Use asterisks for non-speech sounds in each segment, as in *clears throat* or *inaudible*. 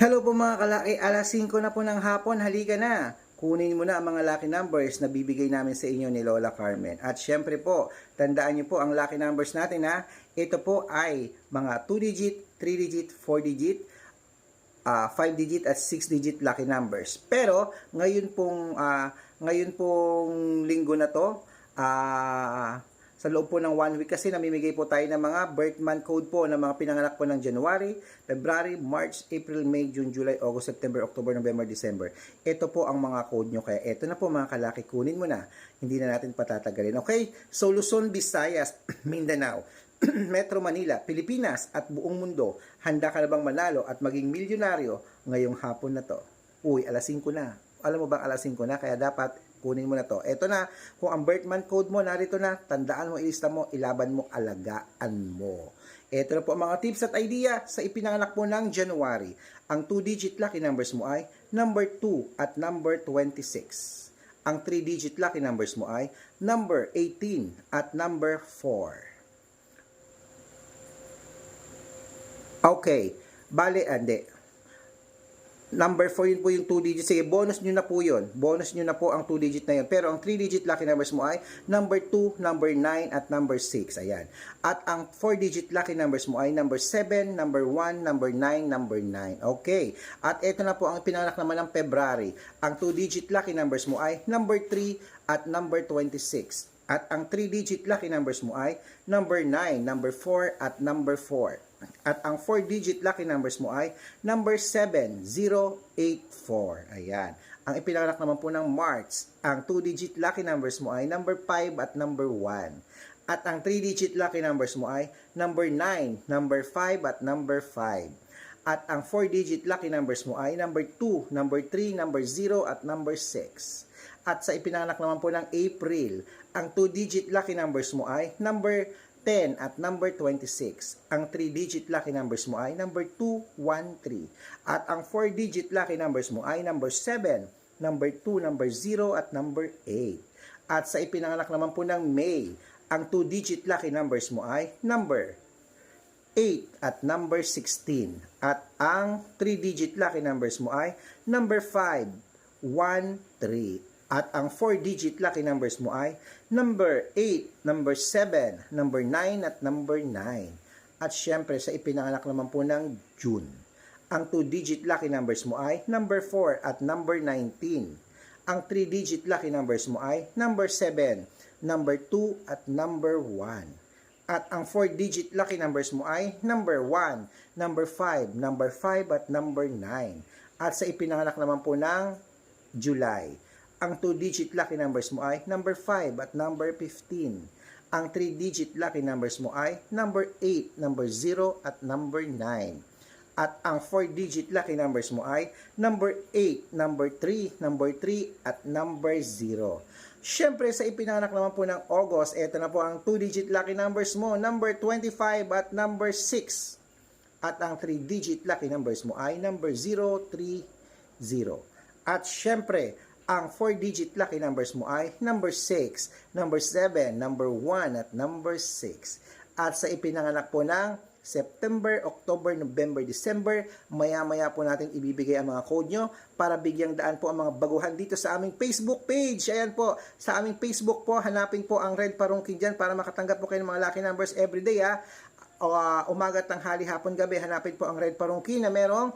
Hello po mga kalaki, alas 5 na po ng hapon, halika na. Kunin mo na ang mga lucky numbers na bibigay namin sa inyo ni Lola Carmen. At syempre po, tandaan niyo po ang lucky numbers natin ha. Ito po ay mga 2 digit, 3 digit, 4 digit, ah 5 digit at 6 digit lucky numbers. Pero ngayon pong ah, ngayon pong linggo na to, ah sa loob po ng one week kasi namimigay po tayo ng mga birth month code po ng mga pinanganak po ng January, February, March, April, May, June, July, August, September, October, November, December. Ito po ang mga code nyo. Kaya ito na po mga kalaki, kunin mo na. Hindi na natin patatagalin. Okay? So Luzon, Visayas, *clears throat* Mindanao, *clears throat* Metro Manila, Pilipinas at buong mundo, handa ka na bang manalo at maging milyonaryo ngayong hapon na to? Uy, alas 5 na. Alam mo bang alas 5 na? Kaya dapat kunin mo na to. Ito na, kung ang birth month code mo narito na, tandaan mo, ilista mo, ilaban mo, alagaan mo. Ito na po ang mga tips at idea sa ipinanganak mo ng January. Ang 2-digit lucky numbers mo ay number 2 at number 26. Ang 3-digit lucky numbers mo ay number 18 at number 4. Okay. Bale, ande. Number 4 yun po yung 2 digit. Sige, bonus nyo na po yun. Bonus nyo na po ang 2 digit na yun. Pero ang 3 digit lucky numbers mo ay number 2, number 9, at number 6. Ayan. At ang 4 digit lucky numbers mo ay number 7, number 1, number 9, number 9. Okay. At ito na po ang pinanganak naman ng February. Ang 2 digit lucky numbers mo ay number 3 at number 26. At ang 3 digit lucky numbers mo ay number 9, number 4, at number 4. At ang 4-digit lucky numbers mo ay number 7084. Ayan. Ang ipinanganak naman po ng March, ang 2-digit lucky numbers mo ay number 5 at number 1. At ang 3-digit lucky numbers mo ay number 9, number 5 at number 5. At ang 4-digit lucky numbers mo ay number 2, number 3, number 0 at number 6. At sa ipinanganak naman po ng April, ang 2-digit lucky numbers mo ay number 10 at number 26. Ang 3-digit lucky numbers mo ay number 213. At ang 4-digit lucky numbers mo ay number 7, number 2, number 0 at number 8. At sa ipinanganak naman po ng May, ang 2-digit lucky numbers mo ay number 8 at number 16. At ang 3-digit lucky numbers mo ay number 5, 1, 3. At ang 4-digit lucky numbers mo ay number 8, number 7, number 9 at number 9. At syempre sa ipinanganak naman po ng June. Ang 2-digit lucky numbers mo ay number 4 at number 19. Ang 3-digit lucky numbers mo ay number 7, number 2 at number 1. At ang 4-digit lucky numbers mo ay number 1, number 5, number 5 at number 9. At sa ipinanganak naman po ng July, ang 2-digit lucky numbers mo ay number 5 at number 15. Ang 3-digit lucky numbers mo ay number 8, number 0 at number 9. At ang 4-digit lucky numbers mo ay number 8, number 3, number 3 at number 0. Siyempre sa ipinanganak naman po ng August, ito na po ang 2-digit lucky numbers mo, number 25 at number 6. At ang 3-digit lucky numbers mo ay number 030. At syempre, ang 4-digit lucky numbers mo ay number 6, number 7, number 1 at number 6. At sa ipinanganak po ng September, October, November, December, maya-maya po natin ibibigay ang mga code nyo para bigyang daan po ang mga baguhan dito sa aming Facebook page. Ayan po, sa aming Facebook po, hanapin po ang Red Parungkin dyan para makatanggap po kayo ng mga lucky numbers everyday ha. Uh, umaga, tanghali, hapon, gabi, hanapin po ang Red Parungkin na merong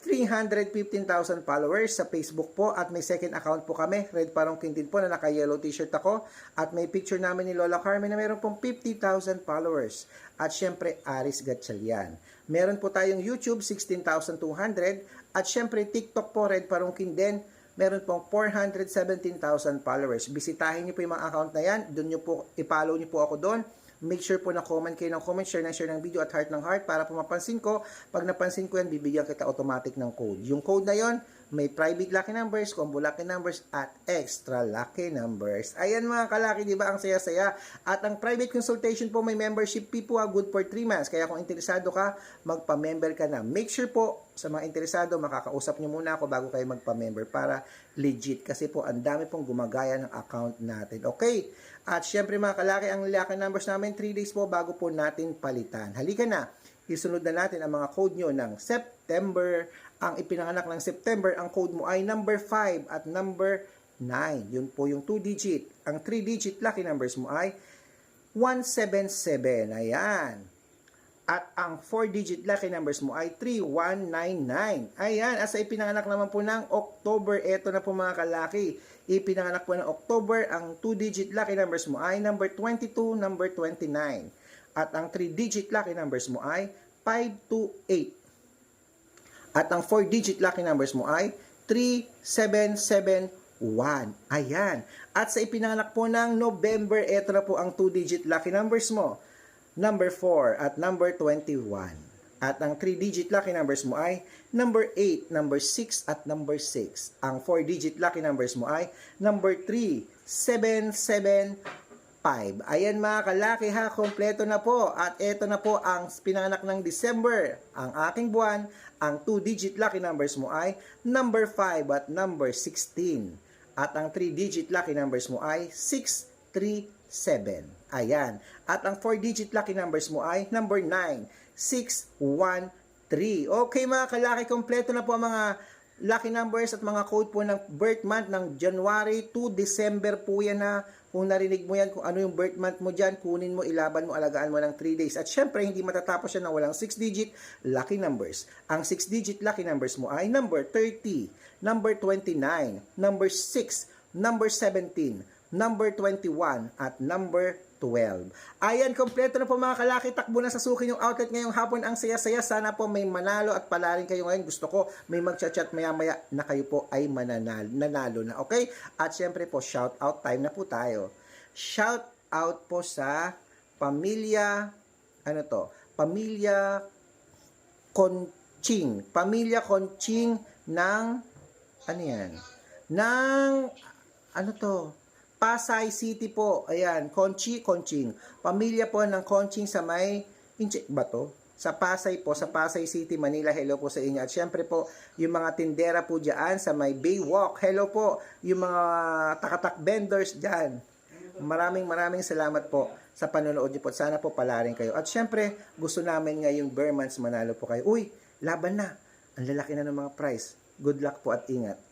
315,000 followers sa Facebook po at may second account po kami, Red Parongkin din po na naka-yellow t-shirt ako at may picture namin ni Lola Carmen na meron pong 50,000 followers at syempre Aris Gatchalian. Meron po tayong YouTube 16,200 at syempre TikTok po Red Parongkin din meron pong 417,000 followers. Bisitahin niyo po yung mga account na yan. Doon niyo po, i-follow niyo po ako doon. Make sure po na comment kayo ng comment, share na share ng video at heart ng heart para po mapansin ko. Pag napansin ko yan, bibigyan kita automatic ng code. Yung code na yon may private lucky numbers, combo lucky numbers, at extra lucky numbers. Ayan mga kalaki, di ba? Ang saya-saya. At ang private consultation po, may membership fee po, ah, good for 3 months. Kaya kung interesado ka, magpa-member ka na. Make sure po, sa mga interesado, makakausap nyo muna ako bago kayo magpa-member para legit. Kasi po, ang dami pong gumagaya ng account natin. Okay? At syempre mga kalaki, ang lucky numbers namin, 3 days po bago po natin palitan. Halika na, isunod na natin ang mga code nyo ng September. Ang ipinanganak ng September, ang code mo ay number 5 at number 9. Yun po yung 2 digit. Ang 3 digit lucky numbers mo ay 177. Ayan. At ang 4-digit lucky numbers mo ay 3199. Ayan, asa ipinanganak naman po ng October. Ito na po mga kalaki. Ipinanganak po ng October. Ang 2-digit lucky numbers mo ay number 22, number 29. At ang 3-digit lucky numbers mo ay 528. At ang 4-digit lucky numbers mo ay 3771. Ayan. At sa ipinanganak po ng November, ito na po ang 2-digit lucky numbers mo number 4 at number 21. At ang 3-digit lucky numbers mo ay number 8, number 6 at number 6. Ang 4-digit lucky numbers mo ay number 3, 7, 7, 5. Ayan mga kalaki ha, kompleto na po. At ito na po ang pinanganak ng December. Ang aking buwan, ang 2-digit lucky numbers mo ay number 5 at number 16. At ang 3-digit lucky numbers mo ay 6, 3, 7. Ayan. At ang 4-digit lucky numbers mo ay number 9, 6, 1, 3. Okay mga kalaki, kompleto na po ang mga lucky numbers at mga code po ng birth month ng January to December po yan na kung narinig mo yan, kung ano yung birth month mo dyan, kunin mo, ilaban mo, alagaan mo ng 3 days. At syempre, hindi matatapos yan na walang 6-digit lucky numbers. Ang 6-digit lucky numbers mo ay number 30, number 29, number 6, number 17, number 21, at number 12. Ayan, kompleto na po mga kalaki. Takbo na sa suki yung outlet ngayong hapon. Ang saya-saya. Sana po may manalo at palarin kayo ngayon. Gusto ko may mag-chat maya-maya na kayo po ay mananalo, nanalo na. Okay? At syempre po, shout out time na po tayo. Shout out po sa pamilya, ano to? Pamilya Conching. Pamilya Conching ng, ano yan? Ng, ano to? Pasay City po. Ayan, Conchi, Conching. Pamilya po ng Conching sa may, Inche, ba? Sa Pasay po, sa Pasay City, Manila. Hello po sa inyo. At syempre po, yung mga tindera po dyan sa may Baywalk. Hello po, yung mga takatak vendors dyan. Maraming maraming salamat po sa panonood niyo po. Sana po palarin kayo. At syempre, gusto namin ngayong Bermans manalo po kayo. Uy, laban na. Ang lalaki na ng mga price. Good luck po at ingat.